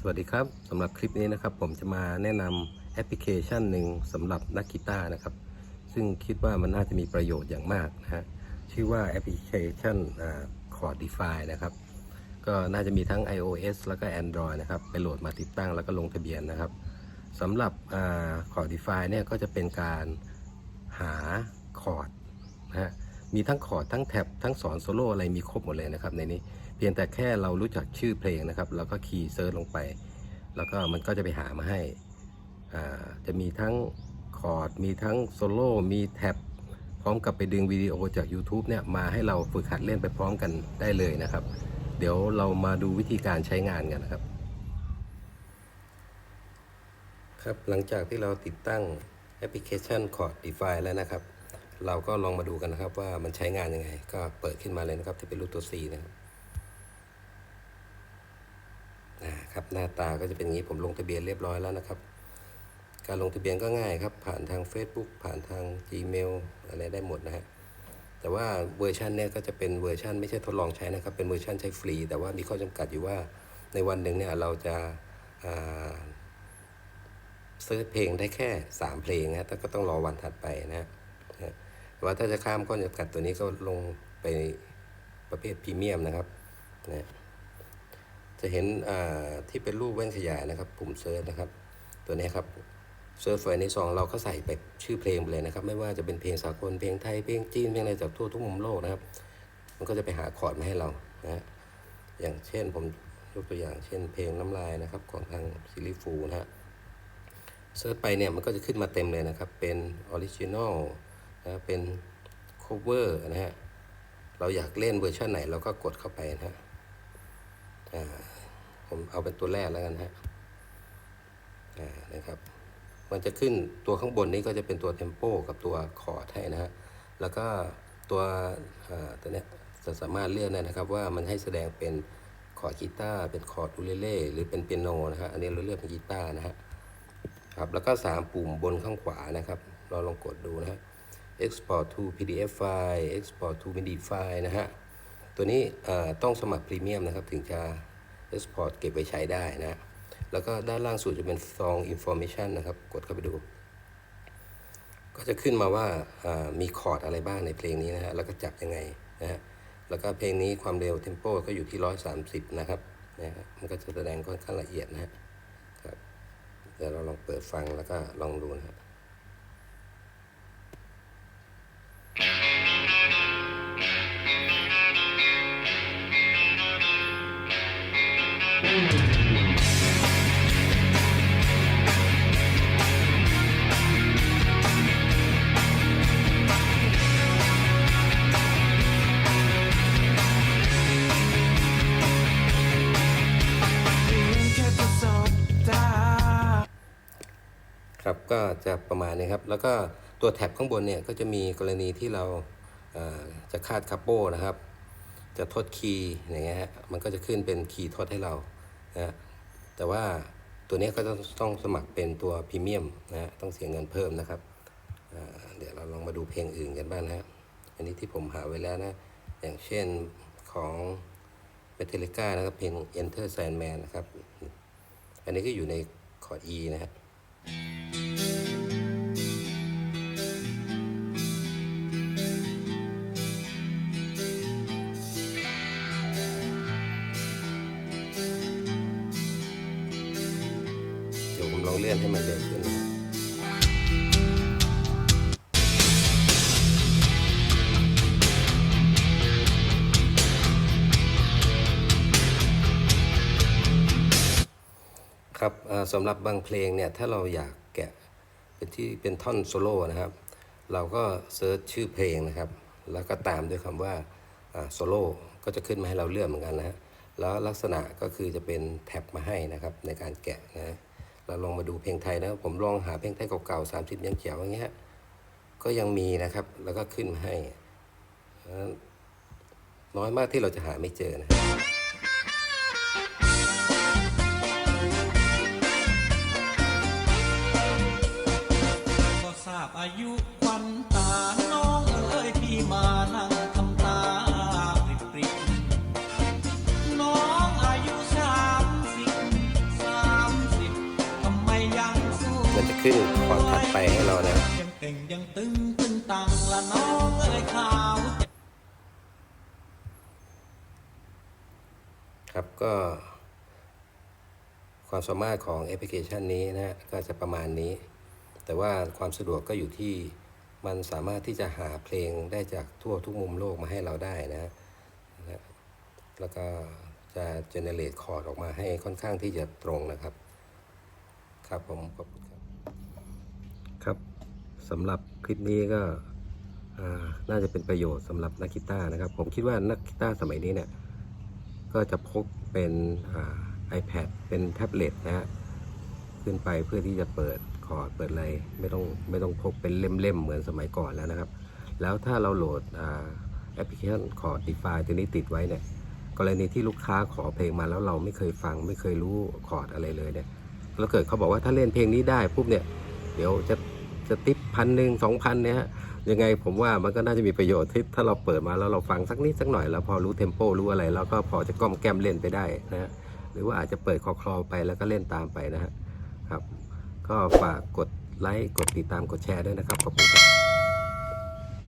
สวัสดีครับสำหรับคลิปนี้นะครับ ผมจะมาแนะนำแอปพลิเคชันหนึ่งสำหรับนักกีตาร์นะครับ ซึ่งคิดว่ามันน่าจะมีประโยชน์อย่างมากนะฮะชื่อว่าแอปพลิเคชันคอร์ดดีฟานะครับ ก็น่าจะมีทั้ง iOS แล้วก็ Android นะครับ ไปโหลดมาติดตั้งแล้วก็ลงทะเบียนนะครับสำหรับคอร์ดดีฟาเนี่ยก็จะเป็นการหาคอร์ด มีทั้งคอร์ดทั้งแท็บทั้งสอนโซโล่อะไรมีครบหมดเลยนะครับในนี้เพียงแต่แค่เรารู้จักชื่อเพลงนะครับแล้วก็คีย์เซิร์ชลงไป แล้วก็มันก็จะไปหามาให้อ่าจะมีทั้งคอร์ดมีทั้งโซโล่มีแท็บพร้อมกับไปดึงวิดีโอจาก YouTube เนี่ยมาให้เราฝึกหัดเล่นไปพร้อมกันได้เลยนะครับ เดี๋ยวเรามาดูวิธีการใช้งานกันนะครับ ครับหลังจากที่เราติดตั้งแอปพลิเคชัน Chord Defy แล้วนะครับ เราก็ลองมาดูกันนะครับว่ามันใช้งานยังไง ก็เปิดขึ้นมาเลยนะครับที่เป็นรูปตัว C นะครับอ่าครับหน้าตาก็จะเป็นอย่างนี้ผมลงทะเบียนเรียบร้อยแล้วนะครับ การลงทะเบียนก็ง่ายครับ ผ่านทาง Facebook ผ่านทาง Gmail อะไรได้หมดนะฮะแต่ว่าเวอร์ชันเนี้ยก็จะเป็นเวอร์ชันไม่ใช่ทดลองใช้นะครับ เป็นเวอร์ชันใช้ฟรี แต่ว่ามีข้อจำกัดอยู่ว่าในวันหนึ่งเนี่ยเราจะอ่าเซิร์ชเพลงได้แค่ 3 เพลงนะแต่ก็ต้องรอวันถัดไปนะฮะ แต่ว่าถ้าจะข้ามข้อจำกัดตัวนี้ก็ลงไปประเภทพรีเมียมนะครับนะจะเห็นอ่าที่เป็นรูปแว่นขยายนะครับปุ่มเซิร์ชนะครับ ตัวนี้ครับเซิร์ชไฟในซองเราก็ใส่ไปชื่อเพลงไปเลยนะครับ ไม่ว่าจะเป็นเพลงสากลเพลงไทยเพลงจีนเพลงอะไรจากทั่วทุกมุมโลกนะครับ มันก็จะไปหาคอร์ดมาให้เรานะฮะอย่างเช่นผมยกตัวอย่างเช่น เพลงน้ำลายนะครับของทางซิลิฟูนะฮะเซิร์ชไปเนี่ยมันก็จะขึ้นมาเต็มเลยนะครับ เป็นออริจินอล นะเป็นโคเวอร์นะฮะ เราอยากเล่นเวอร์ชันไหนเราก็กดเข้าไปนะฮะผมเอาเป็นตัวแรกแล้วกันฮะอ่านะครับ มันจะขึ้นตัวข้างบนนี้ก็จะเป็นตัวเทมโปกับตัวคอร์ดให้นะฮะ แล้วก็ตัวอ่าตัวเนี้ยจะสามารถเลือกได้นะครับว่ามันให้แสดงเป็นคอร์ดกีตาร์เป็นคอร์ดอูเลเล่หรือเป็นเปียโนนะฮะอันนี้เราเลือกเป็นกีตาร์นะฮะครับแล้วก็ 3 ปุ่มบนข้างขวานะครับ เราลองกดดูนะฮะ export to pdf file export to midi file นะฮะ ตัวนี้ต้องสมัครพรีเมียมนะครับ ถึงจะ export เก็บไว้ใช้ได้นะ แล้วก็ด้านล่างสุดจะเป็น song information นะครับ กดเข้าไปดู ก็จะขึ้นมาว่ามีคอร์ดอะไรบ้างในเพลงนี้นะฮะ แล้วก็จับยังไงนะฮะ แล้วก็เพลงนี้ความเร็วเทมโปก็อยู่ที่ 130 นะครับนะฮะมันก็จะแสดงค่อนข้างละเอียดนะฮะครับเดี๋ยวเราลองเปิดฟังแล้วก็ลองดูนะฮะ ครับก็จะประมาณนี้ครับ แล้วก็ตัวแท็บข้างบนเนี่ยก็จะมีกรณีที่เราเอ่อจะคาดคาโป้นะครับ จะทดคีย์อย่างเงี้ยฮะมันก็จะขึ้นเป็นคีย์ทดให้เรานะแต่ว่าตัวนี้ก็ต้องต้องสมัครเป็นตัวพรีเมียมนะฮะต้องเสียเงินเพิ่มนะครับเดี๋ยวเราลองมาดูเพลงอื่นกันบ้างนะฮะอันนี้ที่ผมหาไว้แล้วนะอย่างเช่นของเมทัลิก้านะครับเพลง Enter Sandman นะครับ อันนี้ก็อยู่ในคอร์ด E นะฮะ ดี๋ยวผมลองเลื่อนให้มันเร็วขึ้นครับครับสำหรับบางเพลงเนี่ย ถ้าเราอยากแกะเป็นที่เป็นท่อนโซโล่นะครับ เราก็เซิร์ชชื่อเพลงนะครับ แล้วก็ตามด้วยคำว่าโซโล่ก็จะขึ้นมาให้เราเลือกเหมือนกันนะฮะแล้วลักษณะก็คือจะเป็นแท็บมาให้นะครับในการแกะนะ เราลองมาดูเพลงไทยนะผมลองหาเพลงไทยเก่าๆสามสิบยังเขียวอย่างเงี้ยก็ยังมีนะครับ แล้วก็ขึ้นมาให้เพราะฉะนั้นน้อยมากที่เราจะหาไม่เจอนะันจะขึ้นคอร์ดถัดไปให้เรานะยังต่งยังตึงตึงตังละน้องเอ้ยขาวครับก็ความสามารถของแอปพลิเคชันนี้นะก็จะประมาณนี้ แต่ว่าความสะดวกก็อยู่ที่มันสามารถที่จะหาเพลงได้จากทั่วทุกมุมโลกมาให้เราได้นะนะแล้วก็จะเจเนเรตคอร์ดออกมาให้ค่อนข้างที่จะตรงนะครับ ครับผมขอบคุณ สำหรับคลิปนี้ก็น่าจะเป็นประโยชน์สำหรับนักกีตาร์นะครับ ผมคิดว่านักกีตาร์สมัยนี้เนี่ยก็จะพกเป็นอ่า iPad เป็นแท็บเล็ตนะฮะขึ้นไปเพื่อที่จะเปิดคอร์ดเปิดอะไรไม่ต้องไม่ต้องพกเป็นเล่มๆเหมือนสมัยก่อนแล้วนะครับ แล้วถ้าเราโหลดแอปพลิเคชันคอร์ด Defy ตัวนี้ติดไว้เนี่ยกรณีที่ลูกค้าขอเพลงมาแล้วเราไม่เคยฟังไม่เคยรู้คอร์ดอะไรเลยเนี่ยแล้วเกิดเขาบอกว่าถ้าเล่นเพลงนี้ได้ปุ๊บเนี่ยเดี๋ยวจะ จะติปพันหนึ่งสองพันเนี่ยฮะยังไงผมว่ามันก็น่าจะมีประโยชน์ที่ถ้าเราเปิดมาแล้วเราฟังสักนิดสักหน่อยแล้วพอรู้เทมโปรู้อะไรแล้วก็พอจะก้อมแก้มเล่นไปได้นะฮะหรือว่าอาจจะเปิดคอคลอไปแล้วก็เล่นตามไปนะฮะครับ ก็ฝากกดไลค์กดติดตามกดแชร์ด้วยนะครับขอบคุณครับ